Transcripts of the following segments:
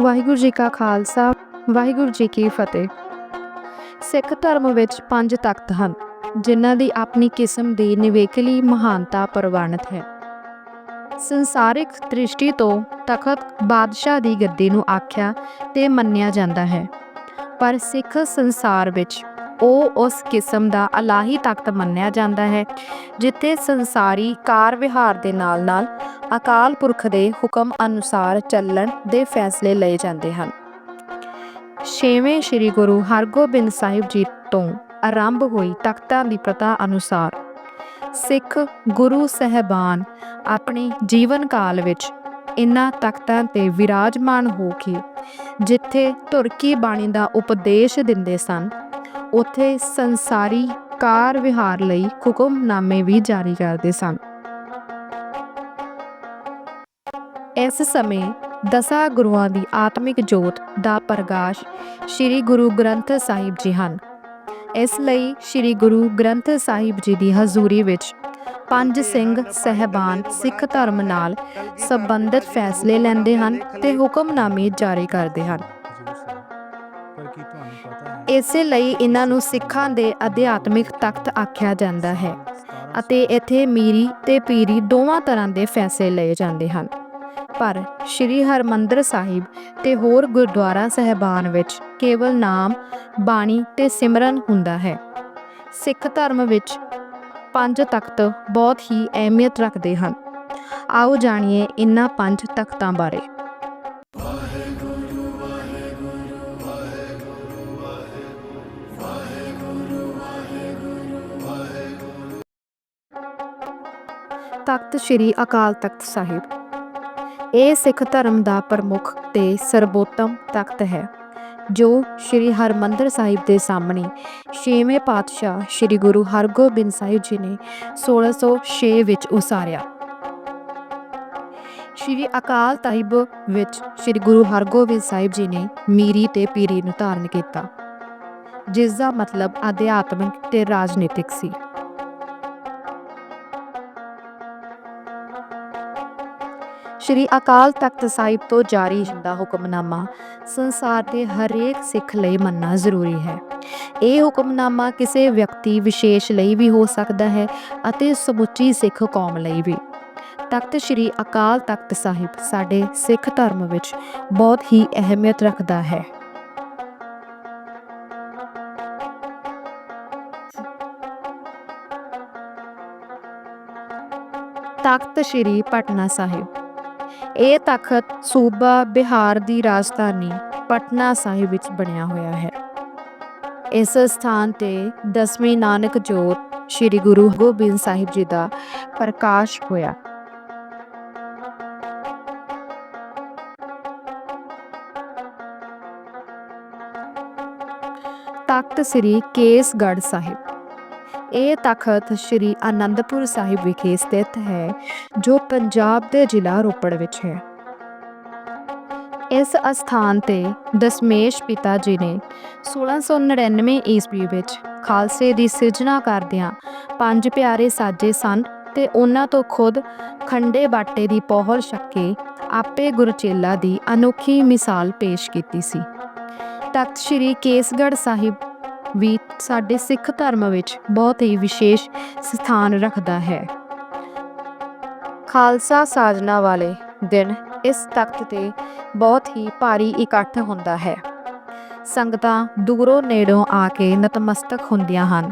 ਵਾਹਿਗੁਰੂ ਜੀ ਕਾ ਖਾਲਸਾ, ਵਾਹਿਗੁਰੂ ਜੀ ਕੀ ਫਤਿਹ। ਸਿੱਖ ਧਰਮ ਵਿੱਚ ਪੰਜ ਤਖਤ ਹਨ, ਜਿਨ੍ਹਾਂ ਦੀ ਆਪਣੀ ਕਿਸਮ ਦੀ ਨਿਵੇਕਲੀ ਮਹਾਨਤਾ ਪ੍ਰਵਾਨਿਤ ਹੈ। ਸੰਸਾਰਿਕ ਦ੍ਰਿਸ਼ਟੀ ਤੋਂ ਤਖਤ ਬਾਦਸ਼ਾਹ ਦੀ ਗੱਦੀ ਨੂੰ ਆਖਿਆ ਤੇ ਮੰਨਿਆ ਜਾਂਦਾ ਹੈ। ਪਰ ਸਿੱਖ ਸੰਸਾਰ ਵਿੱਚ ਉਹ ਉਸ ਕਿਸਮ ਦਾ ਅਲਾਹੀ ਤਖਤ ਮੰਨਿਆ ਜਾਂਦਾ ਹੈ, ਜਿੱਥੇ ਸੰਸਾਰੀ ਕਾਰ ਵਿਹਾਰ ਦੇ ਨਾਲ-ਨਾਲ ਅਕਾਲ ਪੁਰਖ ਦੇ ਹੁਕਮ ਅਨੁਸਾਰ ਚੱਲਣ ਦੇ ਫੈਸਲੇ ਲਏ ਜਾਂਦੇ ਹਨ। ਛੇਵੇਂ ਸ੍ਰੀ ਗੁਰੂ ਹਰਗੋਬਿੰਦ ਸਾਹਿਬ ਜੀ ਤੋਂ ਆਰੰਭ ਹੋਈ ਤਖਤਾਂ ਦੀ ਪ੍ਰਥਾ ਅਨੁਸਾਰ ਸਿੱਖ ਗੁਰੂ ਸਹਿਬਾਨ ਆਪਣੇ ਜੀਵਨ ਕਾਲ ਵਿੱਚ ਇਨ੍ਹਾਂ ਤਖਤਾਂ ਤੇ ਵਿਰਾਜਮਾਨ ਹੋ ਕੇ ਜਿੱਥੇ ਤੁਰਕੀ ਬਾਣੀ ਦਾ ਉਪਦੇਸ਼ ਦਿੰਦੇ ਸਨ ਉੱਥੇ ਸੰਸਾਰੀ ਕਾਰ ਵਿਹਾਰ ਲਈ ਹੁਕਮਨਾਮੇ ਵੀ ਜਾਰੀ ਕਰਦੇ ਸਨ। ਇਸ ਸਮੇਂ ਦਸਾਂ ਗੁਰੂਆਂ ਦੀ ਆਤਮਿਕ ਜੋਤ ਦਾ ਪ੍ਰਕਾਸ਼ ਸ੍ਰੀ ਗੁਰੂ ਗ੍ਰੰਥ ਸਾਹਿਬ ਜੀ ਹਨ। ਇਸ ਲਈ ਸ੍ਰੀ ਗੁਰੂ ਗ੍ਰੰਥ ਸਾਹਿਬ ਜੀ ਦੀ ਹਜ਼ੂਰੀ ਵਿੱਚ ਪੰਜ ਸਿੰਘ ਸਹਿਬਾਨ ਸਿੱਖ ਧਰਮ ਨਾਲ ਸੰਬੰਧਿਤ ਫੈਸਲੇ ਲੈਂਦੇ ਹਨ ਤੇ ਹੁਕਮਨਾਮੇ ਜਾਰੀ ਕਰਦੇ ਹਨ। ਪਰ ਇਸੇ ਲਈ ਇਹਨਾਂ ਨੂੰ ਸਿੱਖਾਂ ਦੇ ਅਧਿਆਤਮਿਕ ਤਖਤ ਆਖਿਆ ਜਾਂਦਾ ਹੈ ਅਤੇ ਇੱਥੇ ਮੀਰੀ ਤੇ ਪੀਰੀ ਦੋਵਾਂ ਤਰ੍ਹਾਂ ਦੇ ਫੈਸਲੇ ਲਏ ਜਾਂਦੇ ਹਨ। ਪਰ ਸ੍ਰੀ ਹਰਮੰਦਰ ਸਾਹਿਬ ਤੇ ਹੋਰ ਗੁਰਦੁਆਰਾ ਸਹਿਬਾਨ ਵਿੱਚ ਕੇਵਲ ਨਾਮ, ਬਾਣੀ ਤੇ ਸਿਮਰਨ ਹੁੰਦਾ ਹੈ। ਸਿੱਖ ਧਰਮ ਵਿੱਚ ਪੰਜ ਤਖਤ ਬਹੁਤ ਹੀ ਅਹਿਮੀਅਤ ਰੱਖਦੇ ਹਨ। ਆਓ ਜਾਣੀਏ ਇਨ੍ਹਾਂ ਪੰਜ ਤਖਤਾਂ ਬਾਰੇ। ਤਖਤ ਸ੍ਰੀ ਅਕਾਲ ਤਖਤ ਸਾਹਿਬ। ਇਹ ਸਿੱਖ ਧਰਮ ਦਾ ਪ੍ਰਮੁੱਖ ਤੇ ਸਰਬੋਤਮ ਤਖਤ ਹੈ, ਜੋ ਸ੍ਰੀ ਹਰਮੰਦਰ ਸਾਹਿਬ ਦੇ ਸਾਹਮਣੇ ਛੇਵੇਂ ਪਾਤਸ਼ਾਹ ਸ੍ਰੀ ਗੁਰੂ ਹਰਗੋਬਿੰਦ ਸਾਹਿਬ ਜੀ ਨੇ 1606 ਵਿੱਚ ਉਸਾਰਿਆ। ਸ੍ਰੀ ਅਕਾਲ ਤਖਤ ਵਿੱਚ ਸ੍ਰੀ ਗੁਰੂ ਹਰਗੋਬਿੰਦ ਸਾਹਿਬ ਜੀ ਨੇ ਮੀਰੀ ਤੇ ਪੀਰੀ ਨੂੰ ਧਾਰਨ ਕੀਤਾ ਜਿਸ ਦਾ ਮਤਲਬ ਅਧਿਆਤਮਿਕ ਤੇ ਰਾਜਨੀਤਿਕ ਸੀ। ਸ਼੍ਰੀ ਅਕਾਲ ਤਖਤ ਸਾਹਿਬ ਤੋਂ ਜਾਰੀ ਹੁੰਦਾ ਹੁਕਮਨਾਮਾ, ਸੰਸਾਰ ਦੇ ਹਰੇਕ ਸਿੱਖ ਲਈ ਮੰਨਣਾ ਜ਼ਰੂਰੀ ਹੈ। ਇਹ ਹੁਕਮਨਾਮਾ ਕਿਸੇ ਵਿਅਕਤੀ ਵਿਸ਼ੇਸ਼ ਲਈ ਵੀ ਹੋ ਸਕਦਾ ਹੈ ਅਤੇ ਸਮੁੱਚੀ ਸਿੱਖ ਕੌਮ ਲਈ ਵੀ। ਤਖਤ ਸ਼੍ਰੀ ਅਕਾਲ ਤਖਤ ਸਾਹਿਬ ਸਾਡੇ ਸਿੱਖ ਧਰਮ ਵਿੱਚ ਬਹੁਤ ਹੀ ਅਹਿਮੀਅਤ ਰੱਖਦਾ ਹੈ। ਤਖਤ ਸ਼੍ਰੀ ਪਟਨਾ ਸਾਹਿਬ ਇਹ ਤਖਤ ਸੂਬਾ ਬਿਹਾਰ ਦੀ ਰਾਜਧਾਨੀ ਪਟਨਾ ਸਾਹਿਬ ਵਿੱਚ ਬਣਿਆ ਹੋਇਆ ਹੈ। ਇਸ ਸਥਾਨ ਤੇ ਦਸਵੇਂ ਨਾਨਕ ਜੋਤ ਸ੍ਰੀ ਗੁਰੂ ਗੋਬਿੰਦ ਸਾਹਿਬ ਜੀ ਦਾ ਪ੍ਰਕਾਸ਼ ਹੋਇਆ। ਤਖਤ ਸ੍ਰੀ ਕੇਸਗੜ੍ਹ ਸਾਹਿਬ ਇਹ ਤਖਤ ਸ੍ਰੀ ਆਨੰਦਪੁਰ ਸਾਹਿਬ ਵਿਖੇ ਸਥਿਤ ਹੈ, ਜੋ ਪੰਜਾਬ ਦੇ ਜ਼ਿਲ੍ਹਾ ਰੋਪੜ ਵਿੱਚ ਹੈ। ਇਸ ਅਸਥਾਨ ਤੇ ਦਸਮੇਸ਼ ਪਿਤਾ ਜੀ ਨੇ 1699 ਈਸਵੀ ਵਿੱਚ ਖਾਲਸੇ ਦੀ ਸਿਰਜਣਾ ਕਰਦਿਆਂ ਪੰਜ ਪਿਆਰੇ ਸਾਜੇ ਸਨ ਤੇ ਉਹਨਾਂ ਤੋਂ ਖੁਦ ਖੰਡੇ ਬਾਟੇ ਦੀ ਪੋਹਲ ਛੱਕੇ ਆਪੇ ਗੁਰਚੇਲਾ ਦੀ ਅਨੋਖੀ ਮਿਸਾਲ ਪੇਸ਼ ਕੀਤੀ ਸੀ। ਤਖਤ ਸ੍ਰੀ ਕੇਸਗੜ੍ਹ ਸਾਹਿਬ ਵੀ ਸਾਡੇ ਸਿੱਖ ਧਰਮ ਵਿੱਚ ਬਹੁਤ ਹੀ ਵਿਸ਼ੇਸ਼ ਸਥਾਨ ਰੱਖਦਾ ਹੈ। ਖਾਲਸਾ ਸਾਜਨਾ ਵਾਲੇ ਦਿਨ ਇਸ ਤਖਤ ਤੇ ਬਹੁਤ ਹੀ ਭਾਰੀ ਇਕੱਠ ਹੁੰਦਾ ਹੈ। ਸੰਗਤਾਂ ਦੂਰੋਂ ਨੇੜੋਂ ਆ ਕੇ ਨਤਮਸਤਕ ਹੁੰਦੀਆਂ ਹਨ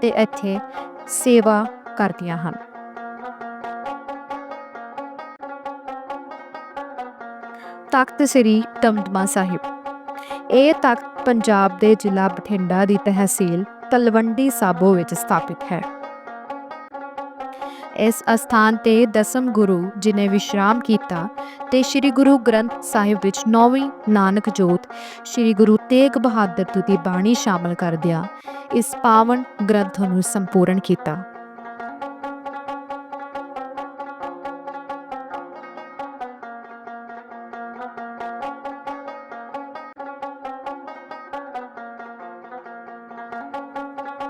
ਤੇ ਇੱਥੇ ਸੇਵਾ ਕਰਦੀਆਂ ਹਨ। ਤਖਤ ਸ੍ਰੀ ਦਮਦਮਾ ਸਾਹਿਬ। ਇਹ ਤਖਤ ਪੰਜਾਬ ਦੇ ਜ਼ਿਲ੍ਹਾ ਬਠਿੰਡਾ ਦੀ ਤਹਿਸੀਲ ਤਲਵੰਡੀ ਸਾਬੋ ਵਿੱਚ ਸਥਾਪਿਤ ਹੈ। ਇਸ ਅਸਥਾਨ ਤੇ ਦਸਮ ਗੁਰੂ ਜਿਨੇ ਵਿਸ਼ਰਾਮ ਕੀਤਾ ਤੇ ਸ੍ਰੀ ਗੁਰੂ ਗ੍ਰੰਥ ਸਾਹਿਬ ਵਿੱਚ ਨੌਵੀਂ ਨਾਨਕ ਜੋਤ ਸ੍ਰੀ ਗੁਰੂ ਤੇਗ ਬਹਾਦਰ ਜੀ ਦੀ ਬਾਣੀ ਸ਼ਾਮਲ ਕਰਦਿਆਂ ਇਸ ਪਾਵਨ ਗ੍ਰੰਥ ਨੂੰ ਸੰਪੂਰਨ ਕੀਤਾ।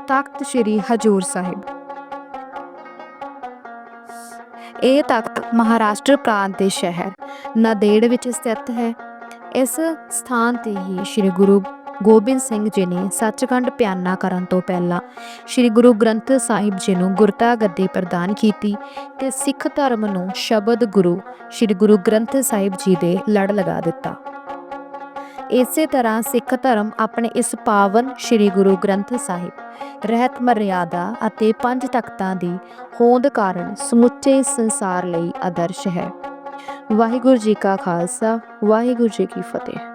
ਤਖਤ ਸ੍ਰੀ ਹਜੂਰ ਸਾਹਿਬ। ਇਹ ਤਖਤ ਮਹਾਰਾਸ਼ਟਰ ਪ੍ਰਾਂਤ ਦੇ ਸ਼ਹਿਰ ਨਾਦੇੜ ਵਿੱਚ ਸਥਿਤ ਹੈ। ਇਸ ਸਥਾਨ ਤੇ ਹੀ ਸ੍ਰੀ ਗੁਰੂ ਗੋਬਿੰਦ ਸਿੰਘ ਜੀ ਨੇ ਸੱਚਖੰਡ ਪਿਆਨਾ ਕਰਨ ਤੋਂ ਪਹਿਲਾਂ ਸ੍ਰੀ ਗੁਰੂ ਗ੍ਰੰਥ ਸਾਹਿਬ ਜੀ ਨੂੰ ਗੁਰਤਾ ਗੱਦੀ ਪ੍ਰਦਾਨ ਕੀਤੀ ਤੇ ਸਿੱਖ ਧਰਮ ਨੂੰ ਸ਼ਬਦ ਗੁਰੂ ਸ੍ਰੀ ਗੁਰੂ ਗ੍ਰੰਥ ਸਾਹਿਬ ਜੀ ਦੇ ਲੜ ਲਗਾ ਦਿੱਤਾ। ਇਸੇ ਤਰ੍ਹਾਂ ਸਿੱਖ ਧਰਮ ਆਪਣੇ ਇਸ ਪਾਵਨ ਸ੍ਰੀ ਗੁਰੂ ਗ੍ਰੰਥ ਸਾਹਿਬ, ਰਹਿਤ ਮਰਿਆਦਾ ਅਤੇ ਪੰਜ ਤਖਤਾਂ ਦੀ ਹੋਂਦ ਕਾਰਨ ਸਮੁੱਚੇ ਸੰਸਾਰ ਲਈ ਆਦਰਸ਼ ਹੈ। ਵਾਹਿਗੁਰੂ ਜੀ ਕਾ ਖਾਲਸਾ, ਵਾਹਿਗੁਰੂ ਜੀ ਕੀ ਫਤਿਹ।